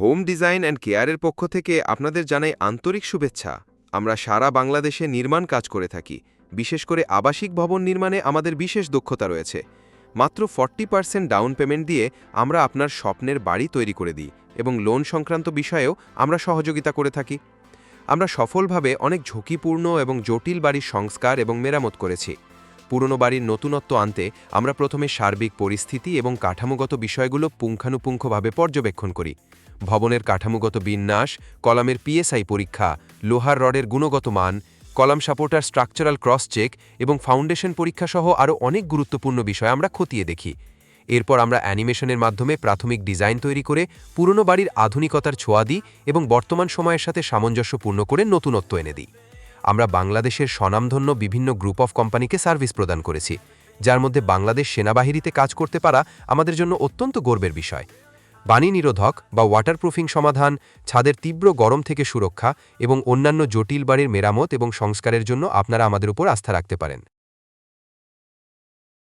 Home design and কেয়ারের পক্ষ থেকে আপনাদের জানাই আন্তরিক শুভেচ্ছা। আমরা সারা বাংলাদেশে নির্মাণ কাজ করে থাকি, বিশেষ করে আবাসিক ভবন নির্মাণে আমাদের বিশেষ দক্ষতা রয়েছে। মাত্র ফর্টি পার্সেন্ট ডাউন পেমেন্ট দিয়ে আমরা আপনার স্বপ্নের বাড়ি তৈরি করে দিই এবং লোন সংক্রান্ত বিষয়েও আমরা সহযোগিতা করে থাকি। আমরা সফলভাবে অনেক ঝুঁকিপূর্ণ এবং জটিল বাড়ির সংস্কার এবং মেরামত করেছি। পুরনো বাড়ির নতুনত্ব আনতে আমরা প্রথমে সার্বিক পরিস্থিতি এবং কাঠামোগত বিষয়গুলো পুঙ্খানুপুঙ্খভাবে পর্যবেক্ষণ করি। ভবনের কাঠামোগত বিন্যাস, কলামের পিএসআই পরীক্ষা, লোহার রডের গুণগত মান, column supporter structural cross check এবং ফাউন্ডেশন পরীক্ষা সহ আরও অনেক গুরুত্বপূর্ণ বিষয় আমরা খতিয়ে দেখি। এরপর আমরা অ্যানিমেশনের মাধ্যমে প্রাথমিক ডিজাইন তৈরি করে পুরনো বাড়ির আধুনিকতার ছোঁয়া দিই এবং বর্তমান সময়ের সাথে সামঞ্জস্যপূর্ণ করে নতুনত্ব এনে দিই। আমরা বাংলাদেশের স্বনামধন্য বিভিন্ন গ্রুপ অফ কোম্পানিকে সার্ভিস প্রদান করেছি, যার মধ্যে বাংলাদেশ সেনাবাহিনীতে কাজ করতে পারা আমাদের জন্য অত্যন্ত গর্বের বিষয়। বাণী নিরোধক বা ওয়াটারপ্রুফিং সমাধান, ছাদের তীব্র গরম থেকে সুরক্ষা এবং অন্যান্য জটিল বাড়ির মেরামত এবং সংস্কারের জন্য আপনারা আমাদের উপর আস্থা রাখতে পারেন।